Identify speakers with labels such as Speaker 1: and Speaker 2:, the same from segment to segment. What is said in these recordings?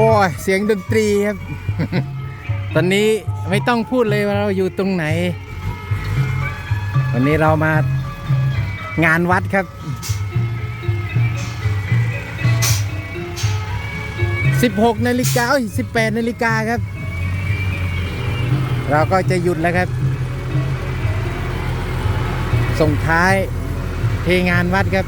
Speaker 1: อ้ยเสียงดนตรีครับ ตอนนี้ไม่ต้องพูดเลยว่าเราอยู่ตรงไหน วันนี้เรามางานวัดครับ16นาฬิกาเอ้ย18นาฬิกาครับ เราก็จะหยุดแล้วครับ ส่งท้ายเทงานวัดครับ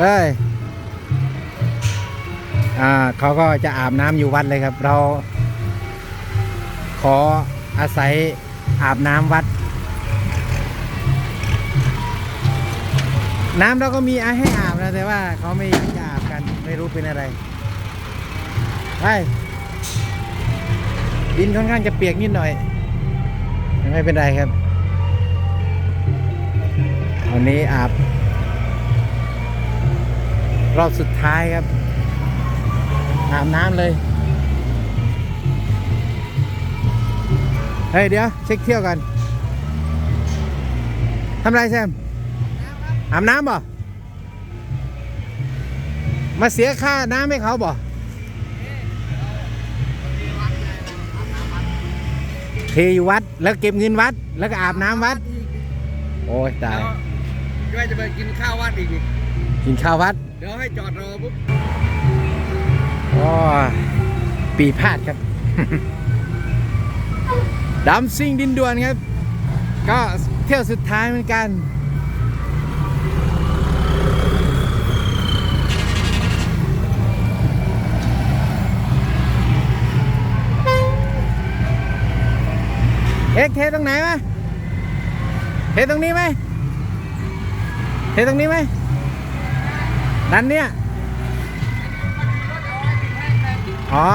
Speaker 1: เอ้ยอ่าเขาก็จะอาบน้ำอยู่วัดเลยครับ เรา ขออาศัยอาบน้ำวัด น้ำเราก็มีให้อาบนะแต่ว่าเขาไม่อยากจะอาบกันไม่รู้เป็นอะไรไปดินค่อนข้างจะเปียกนิดหน่อย ไม่เป็นไรครับ วันนี้อาบ รอบสุดท้ายครับอาบน้ำเลย เฮ้ย เดี๋ยว เช็คเที่ยวกันทำไรแซมอาบน้ำบ่ มาเสียค่าน้ำให้เขาบ่เทอยู่วัดแล้วเก็บเงินวัด แล้วก็อาบน้ำวัด โอ้ยตาย
Speaker 2: ก็จะไปกินข้าววัดอีก
Speaker 1: กินข้าววัด
Speaker 2: เดี๋ยวให้จอดรอปุ๊บ
Speaker 1: โอ้ยปีพาดครับดำซิ่งดินด่วนครับ ก็เที่ยวสุดท้ายเหมือนกัน เอ็กเทตรงไหนวะเทตรงนี้ไหมเทตรงนี้ไหม ดันเนี้ยอ๋อ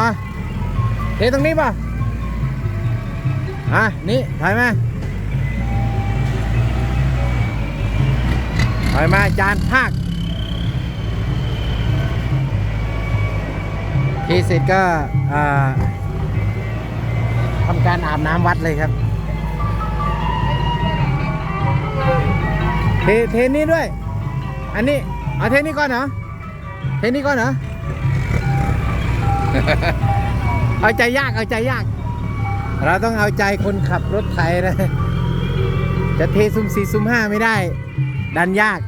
Speaker 1: เทตรงนี้ป่ะ อะ นี่ถอยมาถอยมาจานภาคทีเสร็จก็อ่าทำการอาบน้ำวัดเลยครับ เทเทนี้ด้วย อันนี้ เอาเทนี้ก่อนเหรอเทนี้ก่อนเหรอเอาใจยากเอาใจยาก เราต้องเอาใจคนขับรถไถนะ จะเทซุ่มสี่ซุ่มห้าไม่ได้ ดันยาก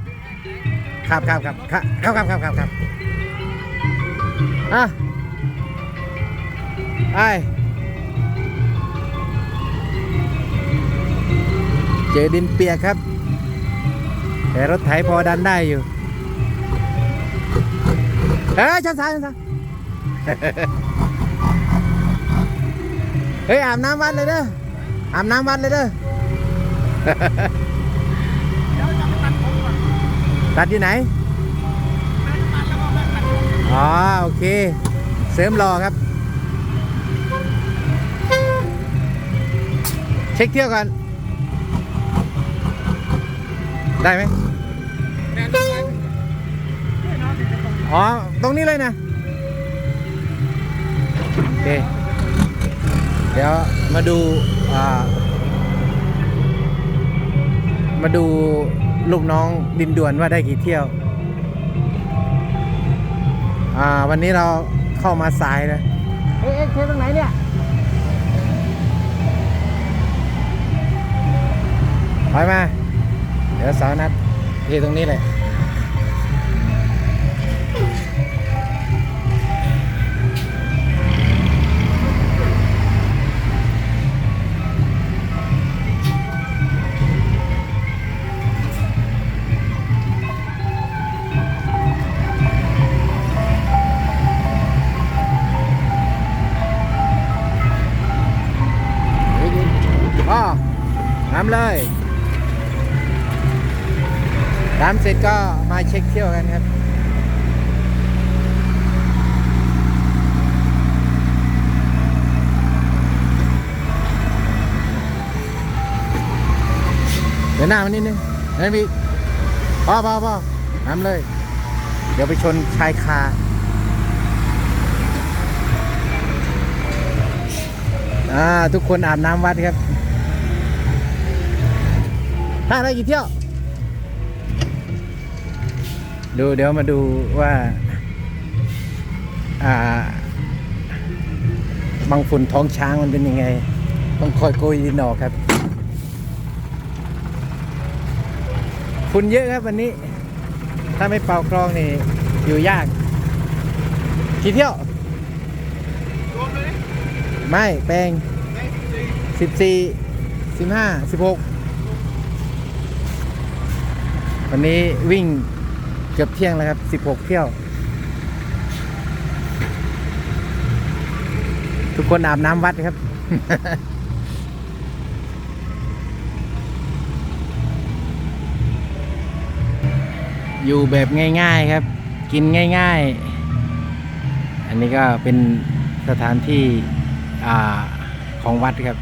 Speaker 1: ครับครับครับครับครับครับครับครับอะไปเจอดินเปียกครับ แต่รถไถพอดันได้อยู่ เอ้ยชันซายชันซายเฮ้ยอาบน้ำวัดเลยเด้ออาบน้ำวัดเลยเด้อตัดที่ไหนอ๋อโอเค เสริมรอครับ เช็คเที่ยวก่อน ได้ไหม
Speaker 2: อน
Speaker 1: อ๋อ ตรงนี้เลยนะ โอเค เดี๋ยวมาดูอ่ามาดูลูกน้องดินด่วนว่าได้กี่เที่ยว อ่า วันนี้เราเข้ามาสายนะเอ๊ะเอ๊ะเทตรงไหนเนี่ยถอยมา เดี๋ยวสาวนัดเทตรงนี้เลย น้ำเสร็จก็มาเช็คเที่ยวกันครับเดี๋ยวหน้ามันนิดนึงนั่นพี่พ่อพ่อพ่อน้ำเลย เดี๋ยวไปชนชายคาออ่าทุกคนอาบน้ำวัดครับถ้าได้กี่เที่ยว ดูเดี๋ยวมาดูว่าอ่าบางฝุ่นท้องช้างมันเป็นยังไง ต้องคอยโกยดินออกครับ ฝุ่นเยอะครับวันนี้ ถ้าไม่เป่ากรองนี่อยู่ยากกี่เที่ยวไม่แปลง
Speaker 2: สิ
Speaker 1: บสี่สิบห้าสิบหกวันนี้วิ่ง เกือบเที่ยงแล้วครับสิบหกเที่ยว ทุกคนอาบน้ำวัดครับ อยู่แบบง่ายๆครับ กินง่ายๆ อันนี้ก็เป็นสถานที่อของวัดครับ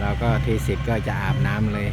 Speaker 1: เราก็ทเสร็จก็จะอาบน้ำเลย